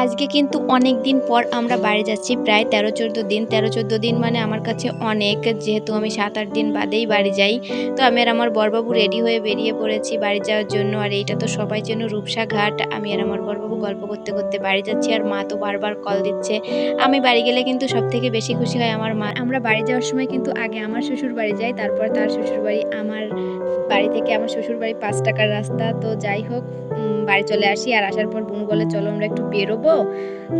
আজকে কিন্তু অনেক দিন পর আমরা বাড়ি যাচ্ছি, প্রায় তেরো, চোদ্দ দিন। তেরো, চোদ্দ দিন মানে আমার কাছে অনেক, যেহেতু আমি সাত আট দিন বাদেই বাড়ি যাই। তো আমি আর আমার বরবাবু রেডি হয়ে বেরিয়ে পড়েছি বাড়ি যাওয়ার জন্য। আর এইটা তো সবাই জন্য রূপসা ঘাট। আমি আর আমার বরবাবু গল্প করতে করতে বাড়ি যাচ্ছি আর মা তো বারবার কল দিচ্ছে। আমি বাড়ি গেলে কিন্তু সব থেকে বেশি খুশি হয় আমার মা। আমরা বাড়ি যাওয়ার সময় কিন্তু আগে আমার শ্বশুর বাড়ি যাই, তারপর তার শ্বশুর বাড়ি। আমার বাড়ি থেকে আমার শ্বশুর বাড়ি পাঁচ টাকার রাস্তা। তো যাই হোক বাড়ি চলে আসি। আর আসার পর বোন বলে, চলো আমরা একটু বেরোবো।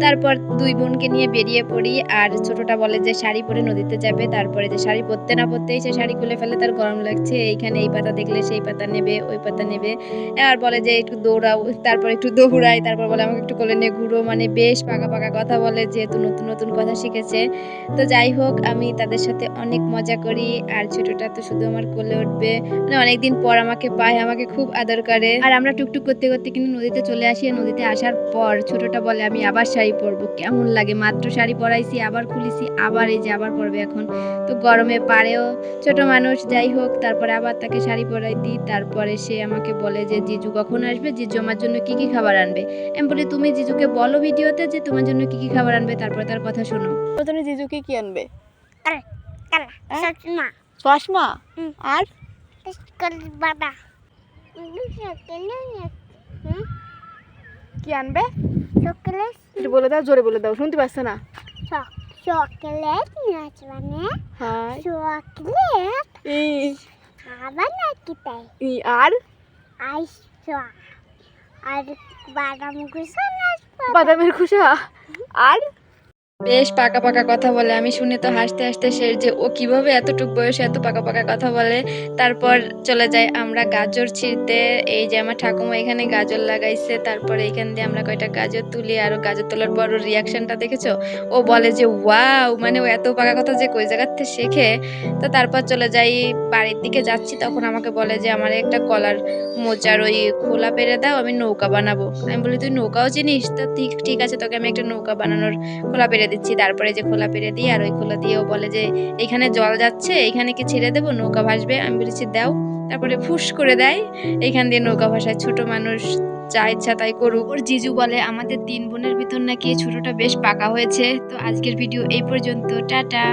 তারপর দুই বোনকে নিয়ে বেরিয়ে পড়ি আর ছোটটা বলে যে, শাড়ি পরে নদীতে যাবে। তারপরে যে, শাড়ি পরতে না পরতেই সে শাড়ি খুলে ফেলে, তার গরম লাগছে। এইখানে এই পাতা দেখলে সেই পাতা নেবে, ওই পাতা নেবে। আর বলে যে, একটু দৌড়াও। তারপর একটু দৌড়াই, তারপর বলে, আমাকে একটু কোলে নিয়ে ঘুরো। মানে বেশ পাকা পাকা কথা বলে, যেহেতু নতুন নতুন কথা শিখেছে। তো যাই হোক, আমি তাদের সাথে অনেক মজা করি আর ছোটটা তো শুধু আমার কোলে উঠবে। মানে অনেকদিন পর আমাকে পায়, আমাকে খুব আদর করে। আর আমরা টুকটুক করতে করতে কিন্তু নদীতে চলে আসি। নদীতে আসার পর ছোটটা বলে আমি আবার শাড়ি পরবো। কেমন লাগে? মাত্র শাড়ি পরাইছি আবার খুলিছি আবার এই যে আবার পরবে এখন। তো গরমে পারেও ছোট মানুষ যাই হোক তারপরে আবার তাকে শাড়ি পরাই দিই। তারপরে সে আমাকে বলে যে জিজু কখন আসবে? জিজু আমার জন্য কি কি খাবার আনবে? আমি বলি তুমি জিজুকে বলো ভিডিওতে যে তোমার জন্য কি কি খাবার আনবে তারপরে তার কথা শোনো। প্রথমে জিজুকে কি আনবে? চশমা। আর? বাবা। কি আনবে? সকালে একটু বলে দাও জোরে বলে দাও শুনতে পাচ্ছ না? চকলেট নাচ মানে। চকলেট? আবার নাকি তাই? ই আর? আইস আর বাদাম গুছা নাচবা বাদামের খুশা আর? বেশ পাকা পাকা কথা বলে। আমি শুনে তো হাসতে হাসতে শেষ যে ও কীভাবে এতটুক বয়সে এত পাকা পাকা কথা বলে। তারপর চলে যাই আমরা গাজর ছিঁড়তে। এই যে আমার ঠাকুমা এখানে গাজর লাগাইছে। তারপরে এখান দিয়ে আমরা কয়টা গাজর তুলি। আর গাজর তোলার পর ওর রিয়াকশনটা দেখেছ? ও বলে যে, ওয়াও মানে ও এত পাকা কথা যে কই জায়গার থেকে শেখে? তো তারপর চলে যাই বাড়ির দিকে যাচ্ছি। তখন আমাকে বলে যে, আমার একটা কলার মোচার ওই খোলা পেরে দাও, আমি নৌকা বানাবো। আমি বলি, তুই নৌকাও চিনিস? তো ঠিক ঠিক আছে, তোকে আমি একটা নৌকা বানানোর খোলা পেরে দিচ্ছি, তারপরে যে খোলা পেরে দিই, আর ওই খোলা দিয়েও বলে যে, এখানে জল যাচ্ছে, এখানে কি ছেড়ে দেবো? নৌকা ভাসবে? আমি বলেছি, দাও। তারপরে ফুস করে দেয়। এখান দিয়ে নৌকা ভাসায়। ছোট মানুষ যা ইচ্ছা তাই করুক। ওর জিজু বলে, আমাদের তিন বোনের ভিতর নাকি ছোটটা বেশ পাকা হয়েছে। তো আজকের ভিডিও এই পর্যন্ত। টাটা।